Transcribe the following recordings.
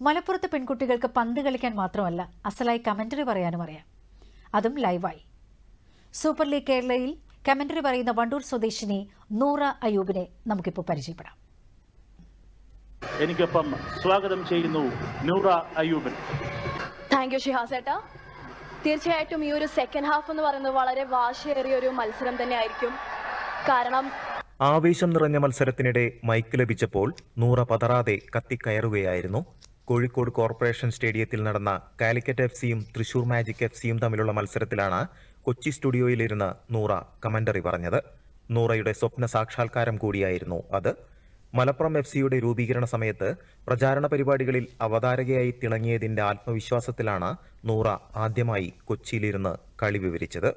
മലപ്പുറത്തെ പെൺകുട്ടികൾക്ക് പന്ത് കളിക്കാൻ മാത്രമല്ല അസലായി കമന്ററി പറയാനും അറിയാം. അതും ലൈവായി. സൂപ്പർ ലീഗ് കേരളയിൽ കമന്ററി പറയുന്ന വണ്ടൂർ സ്വദേശിനി നൂറ അയൂബിനെ നമുക്കിപ്പോൾ പരിചയപ്പെടാം. എനിക്കൊപ്പം സ്വാഗതം ചെയ്യുന്നു നൂറ അയ്യൂബൻ. താങ്ക് യു ഷിഹാസ് ഏട്ടാ തീർച്ചയായിട്ടും ഈ ഒരു സെക്കൻഡ് ഹാഫ് എന്ന് പറയുന്നത് വളരെ വാശിയേറിയ ഒരു മത്സരം തന്നെ ആയിരിക്കും കാരണം ആവേശം നിറഞ്ഞ മത്സരത്തിനിടെ മൈക്ക് ലഭിച്ചപ്പോൾ നൂറ പതറാതെ കത്തിക്കയറുകയായിരുന്നു കോഴിക്കോട് കോർപ്പറേഷൻ സ്റ്റേഡിയത്തിൽ നടന്ന കാലിക്കറ്റ് എഫ് സിയും തൃശൂർ മാജിക് എഫ് സിയും തമ്മിലുള്ള മത്സരത്തിലാണ് കൊച്ചി സ്റ്റുഡിയോയിലിരുന്ന് നൂറ കമന്ററി പറഞ്ഞത്. നൂറയുടെ സ്വപ്ന സാക്ഷാത്കാരം കൂടിയായിരുന്നു അത്. മലപ്പുറം എഫ് സിയുടെ രൂപീകരണ സമയത്ത് പ്രചാരണ പരിപാടികളിൽ അവതാരകയായി തിളങ്ങിയതിന്റെ ആത്മവിശ്വാസത്തിലാണ് നൂറ ആദ്യമായി കൊച്ചിയിലിരുന്ന് കളി വിവരിച്ചത്.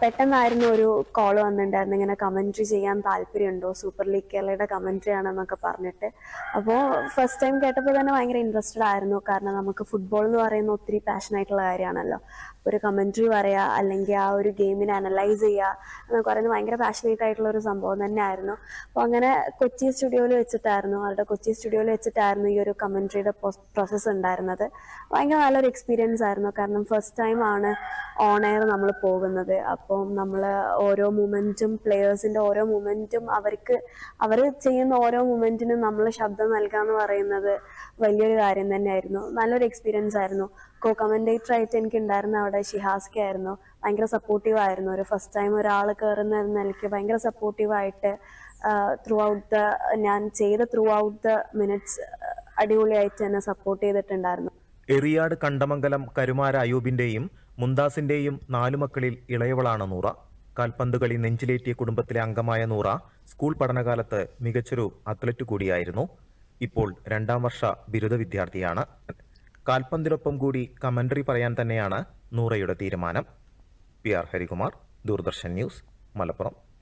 പെട്ടെന്നായിരുന്നു ഒരു കോൾ വന്നിട്ടുണ്ടായിരുന്നു. ഇങ്ങനെ കമന്ററി ചെയ്യാൻ താല്പര്യമുണ്ടോ? സൂപ്പർ ലീഗ് കേരളയുടെ കമന്ററി ആണെന്നൊക്കെ പറഞ്ഞിട്ട്. അപ്പോൾ ഫസ്റ്റ് ടൈം കേട്ടപ്പോൾ തന്നെ ഭയങ്കര ഇൻട്രസ്റ്റഡ് ആയിരുന്നു. കാരണം നമുക്ക് ഫുട്ബോൾ എന്ന് പറയുന്ന ഒത്തിരി പാഷൻ ആയിട്ടുള്ള കാര്യമാണല്ലോ. ഒരു കമന്ററി പറയുക അല്ലെങ്കിൽ ആ ഒരു ഗെയിമിനെ അനലൈസ് ചെയ്യുക എന്നൊക്കെ പറയുന്നത് ഭയങ്കര പാഷനേറ്റ് ആയിട്ടുള്ള ഒരു സംഭവം തന്നെയായിരുന്നു. അപ്പോൾ അങ്ങനെ കൊച്ചി സ്റ്റുഡിയോയിൽ വെച്ചിട്ടായിരുന്നു അവരുടെ കൊച്ചി സ്റ്റുഡിയോയിൽ വെച്ചിട്ടായിരുന്നു ഈ ഒരു കമന്ററിയുടെ പ്രോസസ്സ് ഉണ്ടായിരുന്നത്. ഭയങ്കര നല്ലൊരു എക്സ്പീരിയൻസ് ആയിരുന്നു. കാരണം ഫസ്റ്റ് ടൈം ആണ് ഓൺ എയർ നമ്മൾ പോകുന്നത്. അപ്പം നമ്മൾ ഓരോ മൂമെന്റും പ്ലെയേഴ്സിന്റെ ഓരോ മൂമെന്റും അവർക്ക് അവർ ചെയ്യുന്ന ഓരോ മൂമെന്റിനും നമ്മൾ ശബ്ദം നൽകുക എന്ന് പറയുന്നത് വലിയൊരു കാര്യം തന്നെയായിരുന്നു. നല്ലൊരു എക്സ്പീരിയൻസ് ആയിരുന്നു. കോ കമന്റേറ്റർ ആയിട്ട് എനിക്ക് ഉണ്ടായിരുന്ന അവിടെ ഷിഹാസ്കി ആയിരുന്നു. ഭയങ്കര സപ്പോർട്ടീവ് ആയിരുന്നു. ഒരു ഫസ്റ്റ് ടൈം ഒരാൾ കയറുന്ന നിലയ്ക്ക് ഭയങ്കര സപ്പോർട്ടീവ് ആയിട്ട് ത്രൂ ഔട്ട് ദ ഞാൻ ചെയ്ത ത്രൂ ഔട്ട് ദ മിനിറ്റ്സ് അടിപൊളിയായിട്ട് എന്നെ സപ്പോർട്ട് ചെയ്തിട്ടുണ്ടായിരുന്നു. എറിയാട് കണ്ടമംഗലം കരുമാര അയൂബിന്റെയും മുന്താസിന്റെയും നാലു മക്കളിൽ ഇളയവളാണ് നൂറ. കാൽപന്ത് കളി നെഞ്ചിലേറ്റിയ കുടുംബത്തിലെ അംഗമായ നൂറ സ്കൂൾ പഠനകാലത്ത് മികച്ചൊരു അത്ലറ്റ് കൂടിയായിരുന്നു. ഇപ്പോൾ രണ്ടാം വർഷ ബിരുദ വിദ്യാർത്ഥിയാണ്. കാൽപന്തിനൊപ്പം കൂടി കമന്ററി പറയാൻ തന്നെയാണ് നൂറയുടെ തീരുമാനം. P R Harikumar Doordarshan news Malappuram.